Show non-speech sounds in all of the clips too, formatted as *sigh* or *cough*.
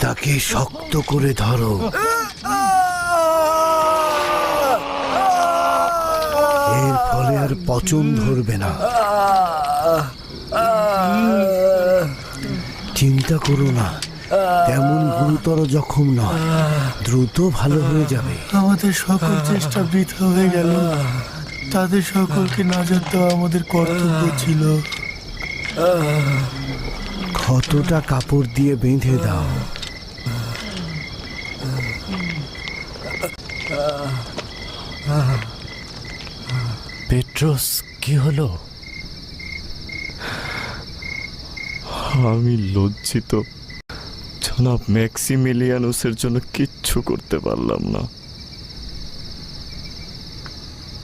তাকে শক্ত করে ধরো। এর ফলে আর পচন ধরবে না। চিন্তা করো না তেমন গুরুতর জখম নয় দ্রুত ভালো হয়ে যাবে। আমাদের সকল চেষ্টা বৃথা হয়ে গেল। তাদের সকলকে নাজাত দেওয়া আমাদের কর্তব্য ছিল। ক্ষতটা কাপড় দিয়ে বেঁধে দাও। পেট্রোস কি হলো? আমি লজ্জিত। জনাব ম্যাক্সিমিলিয়ানুসের জন্য কিচ্ছু করতে পারলাম না।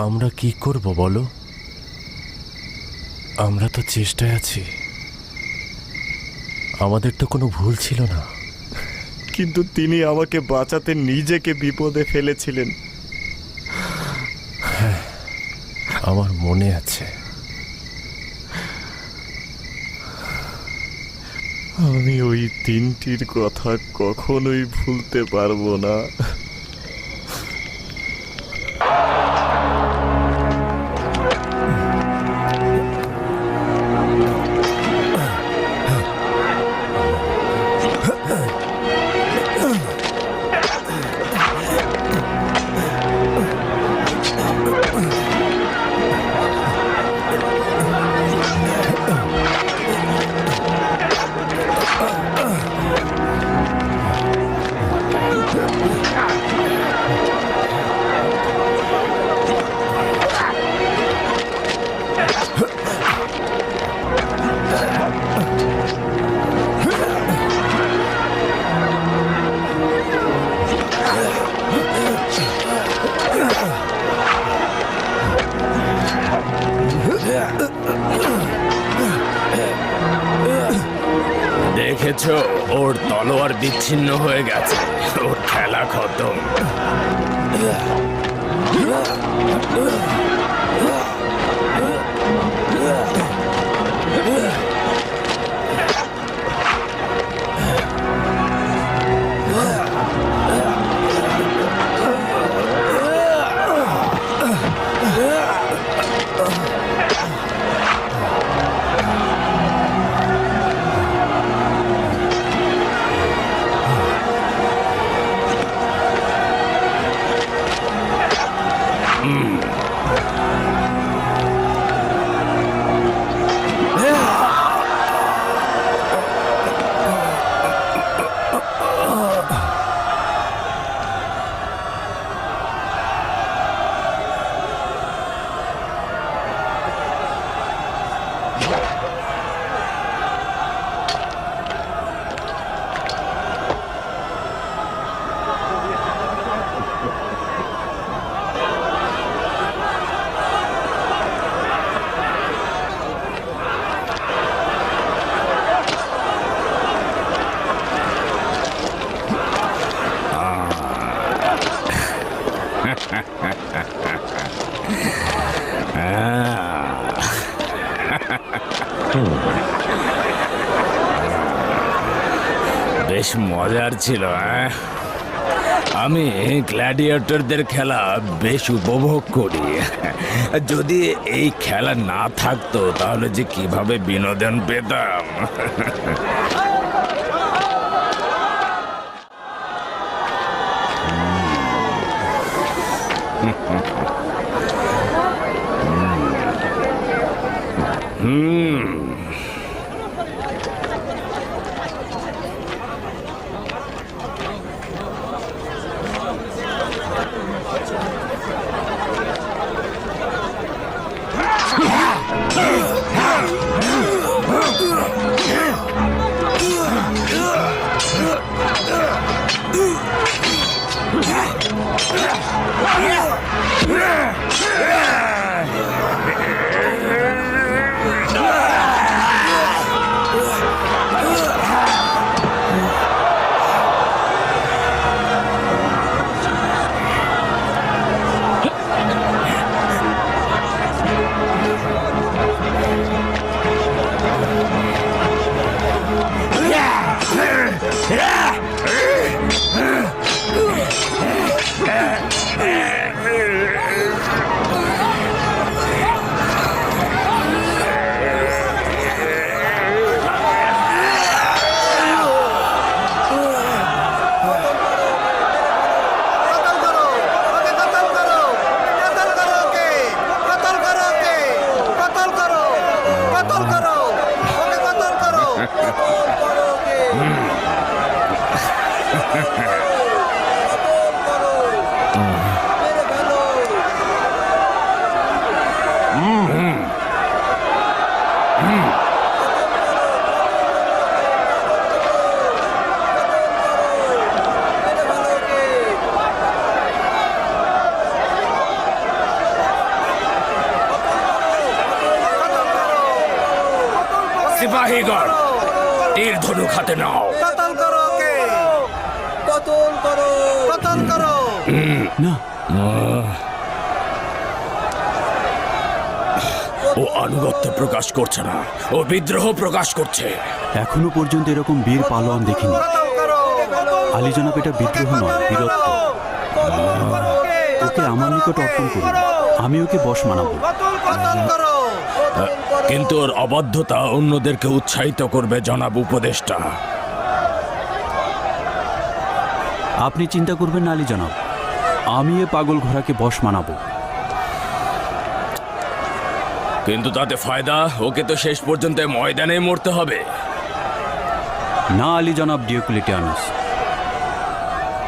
আমরা কি করব বলো? আমরা তো চেষ্টায় আছি। আমাদের তো কোনো ভুল ছিল না। কিন্তু তিনি আমাকে বাঁচাতে নিজেকে বিপদে ফেলেছিলেন হ্যাঁ আমার মনে আছে। আমি ওই তিনটির কথা কখনোই ভুলতে পারব না। দেখেছ ওর তলোয়ার বিচ্ছিন্ন হয়ে গেছে। ওর খেলা খতম। ছিল হ্যাঁ? আমি গ্ল্যাডিয়েটরদের খেলা বেশ উপভোগ করি। যদি এই খেলা না থাকতো, তাহলে যে কীভাবে বিনোদন পেতাম? হুম। কতল করো ওকে? কতল করো? কতল করো? ও আনুগত্য প্রকাশ করছে না। ও বিদ্রোহ প্রকাশ করছে। এখনও পর্যন্ত এরকম বীর পালোয়ান দেখিনি। আলী জনাব এটা বিদ্রোহ নয় বীরত্ব। ওকে? আমার নিকট অর্পণ করুন। আমি ওকে বশ মানাবো। কিন্তু ওর অবাধ্যতা অন্যদেরকে উৎসাহিত করবে জনাব উপদেষ্টা। আপনি চিন্তা করবেন না আলী জনাব। আমি এ পাগল ঘোড়াকে বশ মানাবো। কিন্তু তাতে ফায়দা? ওকে তো শেষ পর্যন্ত ময়দানে মরতে হবে। না আলী জনাব ডিওকুলিটিয়ানুস।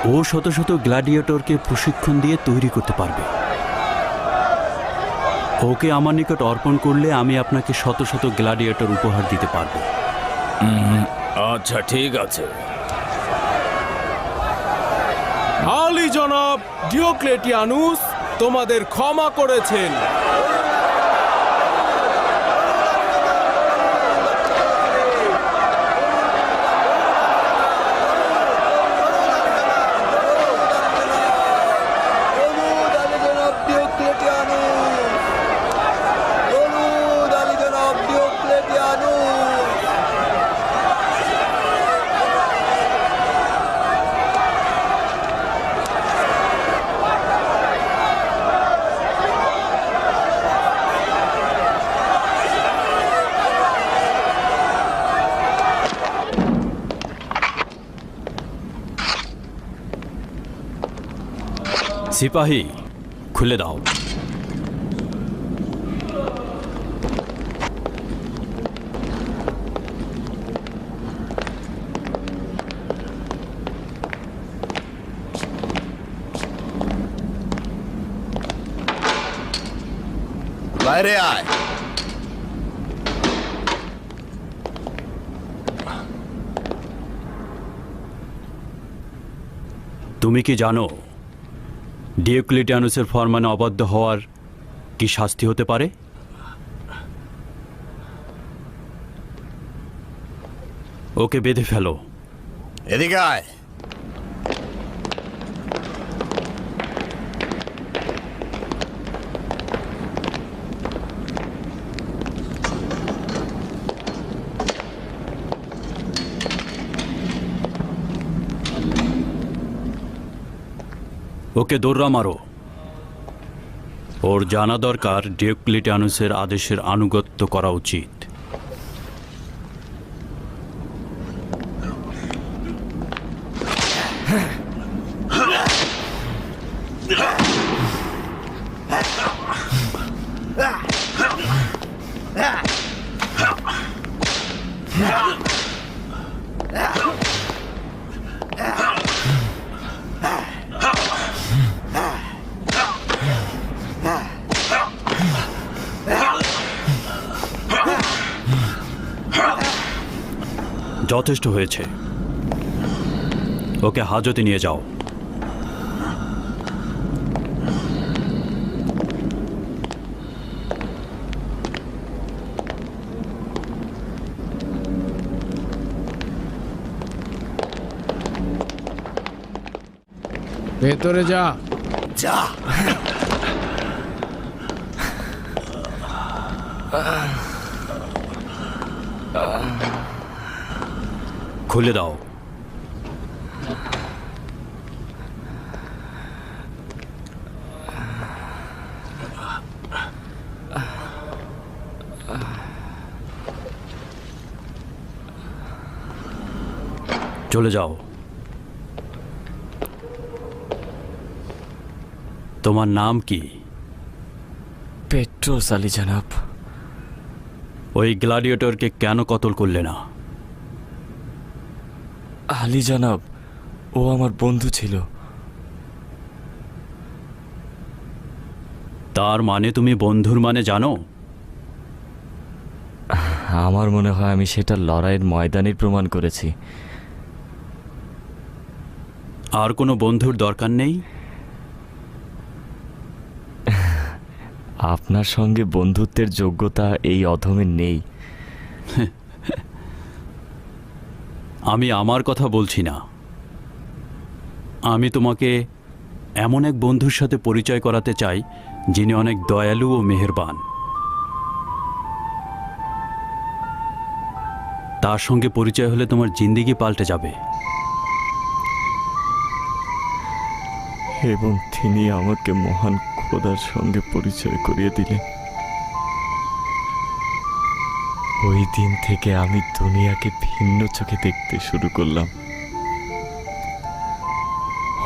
ও শত শত গ্ল্যাডিয়েটরকে প্রশিক্ষণ দিয়ে তৈরি করতে পারবে। ওকে আমার নিকট অর্পণ করলে আমি আপনাকে শত শত গ্ল্যাডিয়েটর উপহার দিতে পারব। আচ্ছা ঠিক আছে। আলী জনাব ডিওক্লেটিয়ানুস তোমাদের ক্ষমা করেছেন হলুদ আলী জনাব ডিওক্লেটিয়ানুস হলুদ আলী জনাব ডিওক্লেটিয়ানুস সিপাহী খুলে দাও বাইরে আয় তুমি কি জানো ডিওক্লিটিয়ানুসের ফরমানে অবাধ্য হওয়ার কি শাস্তি হতে পারে? ওকে বেঁধে ফেলো। এদিকে আয়। ওকে দৌড়া মারো। ওর জানা দরকার ডিওক্লিটিয়ানুসের আদেশের আনুগত্য করা উচিত। যথেষ্ট হয়েছে। ওকে হাজতে নিয়ে যাও। ভেতরে যা। যা। খুলে দাও। চলে যাও। তোমার নাম কি? পেট্রোস আলী জনাব। ওই গ্লাডিয়েটরকে কেন কতল করলে না? আলী জনাব ও আমার বন্ধু ছিল। তার মানে তুমি বন্ধুর মানে জানো? আমার মনে হয় আমি সেটা লড়াইয়ের ময়দানের প্রমাণ করেছি। আর কোনো বন্ধুর দরকার নেই? আপনার সঙ্গে বন্ধুত্বের যোগ্যতা এই অধমের নেই। *laughs* আমি আমার কথা বলছি না। আমি তোমাকে এমন এক বন্ধুর সাথে পরিচয় করাতে চাই, যিনি অনেক দয়ালু ও মেহেরবান। তার সঙ্গে পরিচয় হলে তোমার জিন্দিগি পাল্টে যাবে। এবং তিনি আমাকে মহান খোদার সঙ্গে পরিচয় করিয়ে দিলেন। ওই দিন থেকে আমি দুনিয়াকে ভিন্ন চোখে দেখতে শুরু করলাম।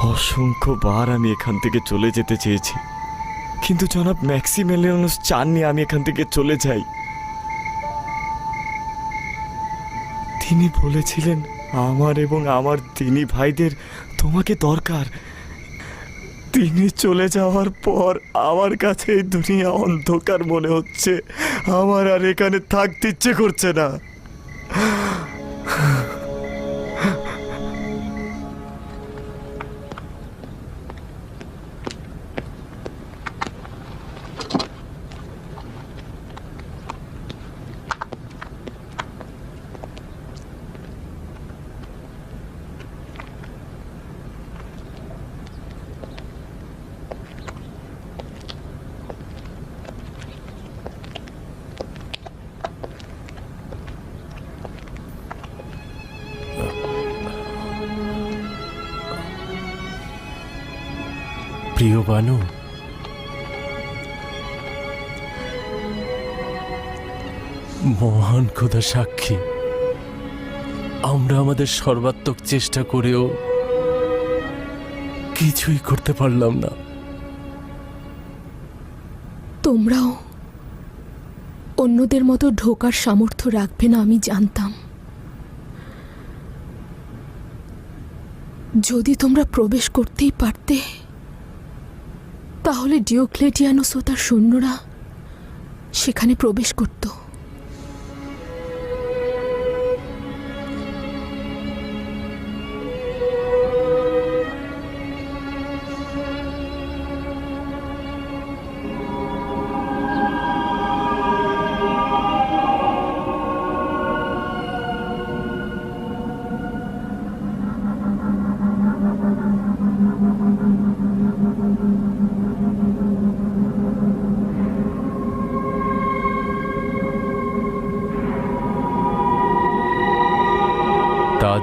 অসংখ্য বার আমি এখান থেকে চলে যেতে চেয়েছি। কিন্তু জনাব ম্যাক্সিমেলিয়ানুস চাননি আমি এখান থেকে চলে যাই। তিনি বলেছিলেন, আমার এবং আমার তিনি ভাইদের তোমাকে দরকার। তিনি চলে যাওয়ার পর আমার কাছে এই দুনিয়া অন্ধকার মনে হচ্ছে। আমার আর এখানে থাকতে ইচ্ছে করছে না। প্রিয় বানু। মহান খোদা সাক্ষী, আমরা আমাদের সর্বাত্মক চেষ্টা করেও কিছুই করতে পারলাম না। তোমরাও অন্যদের মতো ঢোকার সামর্থ্য রাখবে না, আমি জানতাম। যদি তোমরা প্রবেশ করতেই পারতে তাহলে ডিওক্লেটিয়ানোস ও তার সৈন্যরা সেখানে প্রবেশ করত।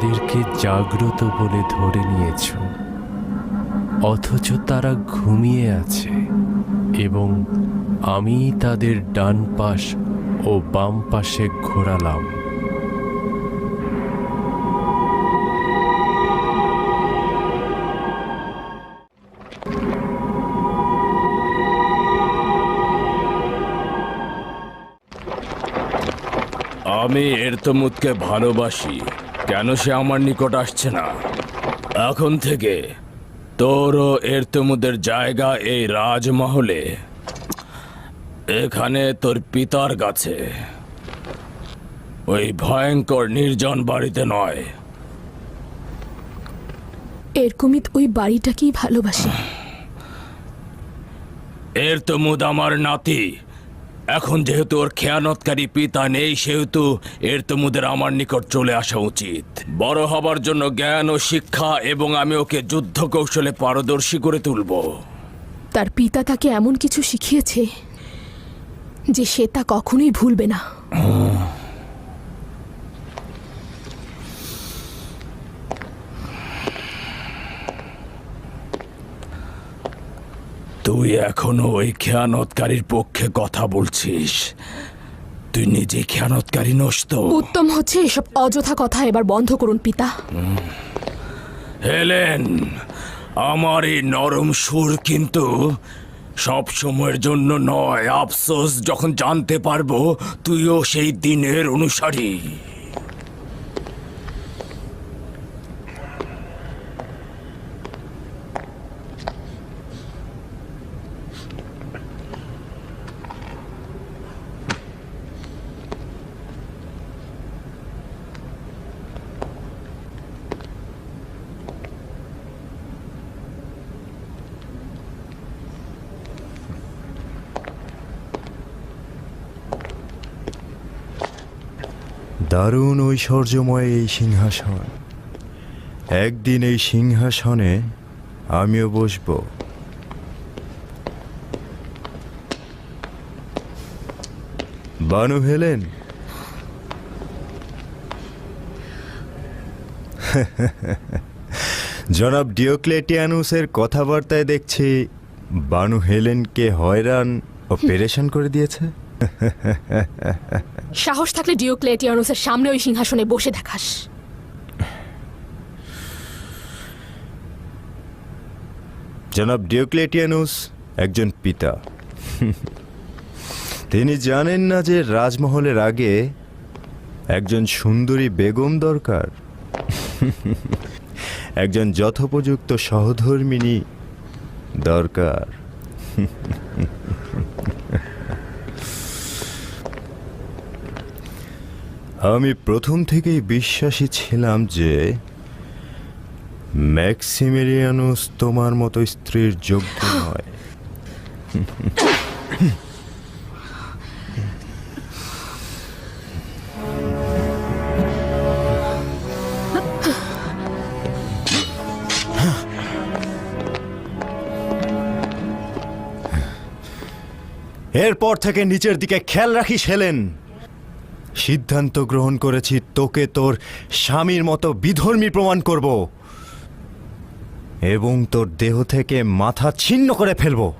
তাদেরকে জাগ্রত বলে ধরে নিয়েছ। অথচ তারা ঘুমিয়ে আছে এবং আমি তাদের ডান পাশ ও বাম পাশে ঘোরালাম। আমি এরতমুদকে ভালোবাসি। কেন সে আমার নিকট আসছে না? এখন থেকে তোর তোরও এরতমুদের জায়গা এই রাজমহলে। এখানে তোর পিতার কাছে। ওই ভয়ঙ্কর নির্জন বাড়িতে নয়। এরকমিত ওই বাড়িটাকেই ভালোবাসে। এরতমুদ আমার নাতি। এখন যেহেতু ওর খেয়ানতকারী পিতা নেই সেহেতু এর তোমুদের আমার নিকট চলে আসা উচিত। বড় হবার জন্য জ্ঞান ও শিক্ষা এবং আমি ওকে যুদ্ধ কৌশলে পারদর্শী করে তুলব। তার পিতা তাকে এমন কিছু শিখিয়েছে যে সে তা কখনোই ভুলবে না। তুই এখনও ওই খেয়ানতকারীর পক্ষে কথা বলছিস। তুই নিজে খেয়ানতকারী নস তো। উত্তম হচ্ছে এসব অযথা কথা এবার বন্ধ করুন পিতা। হেলেন আমার এই নরম সুর কিন্তু সব সময়ের জন্য নয়। আফসোস যখন জানতে পারব তুইও সেই দিনের অনুসারী। দারুণ ঐশ্বর্যময় এই সিংহাসন। একদিন এই সিংহাসনে আমিও বসব। বানু হেলেন? জনাব ডিওক্লেটিয়ানুসের কথাবার্তায় দেখছি বানু হেলেনকে হয়রান ও পেরেশান করে দিয়েছে। সাহস থাকলে ডিওক্লেটিয়ানুসের সামনে ওই সিংহাসনে বসে দেখাস। জনাব ডিওক্লেটিয়ানুস একজন পিতা। তিনি জানেন না যে রাজমহলের আগে একজন সুন্দরী বেগম দরকার। একজন যথোপযুক্ত সহধর্মিনী দরকার। আমি প্রথম থেকেই বিশ্বাসী ছিলাম যে ম্যাক্সিমেরিয়ানুস তোমার মতো স্ত্রীর যোগ্য নয়। এরপর থেকে নিচের দিকে খেয়াল রাখিস হেলেন। সিদ্ধান্ত গ্রহণ করেছি তোকে তোর স্বামীর মতো বিধর্মী প্রমাণ করব এবং তোর দেহ থেকে মাথা ছিন্ন করে ফেলব।